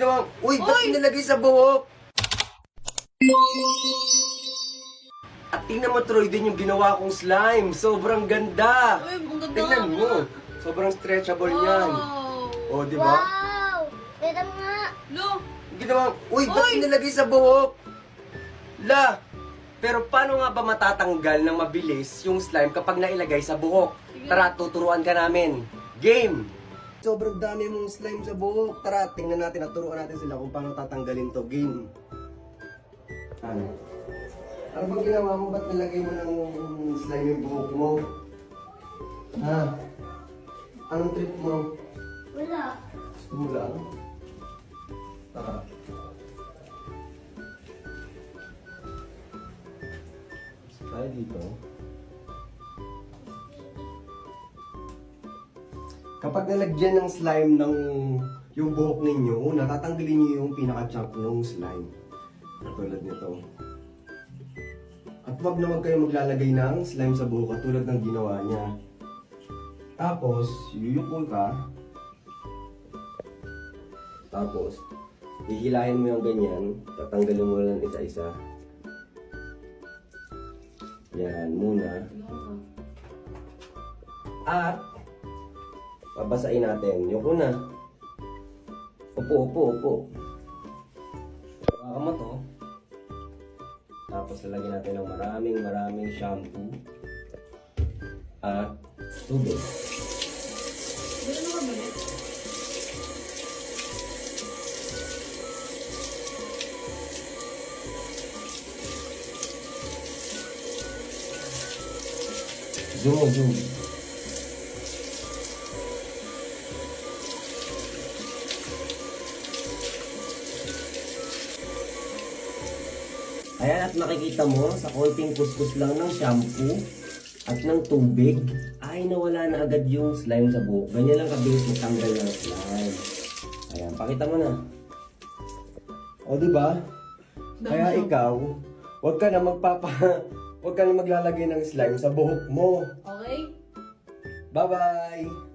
Naman, uy, ba't nilagay sa buhok? At tingnan mo, Troy, din yung ginawa kong slime. Sobrang ganda. Uy, ang ganda Tingnan mo. Sobrang stretchable niyan. O, di ba? Wow! Mo nga. Lo, Ginawa, uy, ba't Uy! nilagay sa buhok? La, pero paano nga ba matatanggal ng mabilis yung slime kapag nailagay sa buhok? Sige. Tara, tuturuan ka namin. Game! Sobrang dami mong slime sa buhok. Tara, tingnan natin at turuan natin sila kung paano tatanggalin to. Game. Ano? Ano bang ginawa mo? Ba't nilagay mo ng slime yung buhok mo? Ha? Anong trip mo? Wala. Lang? Tara. Tayo dito. Kapag nalagyan ng slime ng yung buhok ninyo, una, tatanggalin niyo yung pinaka-chunk ng slime. Katulad nito. At wag na wag kayo maglalagay ng slime sa buhok katulad ng ginawa niya. Tapos, yuyuko ka. Tapos, hihilahin mo yung ganyan. Tatanggalin mo lang isa-isa. Yan, muna. At, babasain natin. Yung una. Upo, upo, upo. Baka mo to. Tapos, lalagyan natin ng maraming maraming shampoo. At, tubig. Ganun ka ba? Zoom, zoom. Ayan at makikita mo sa konting kuskus lang ng shampoo at ng tubig ay nawala na agad yung slime sa buhok. Ganyan lang kabilis matanggal ng slime. Ayan, pakita mo na. O, di ba? Kaya ikaw, wag ka na magpapa... Wag ka na maglalagay ng slime sa buhok mo. Okay? Bye-bye!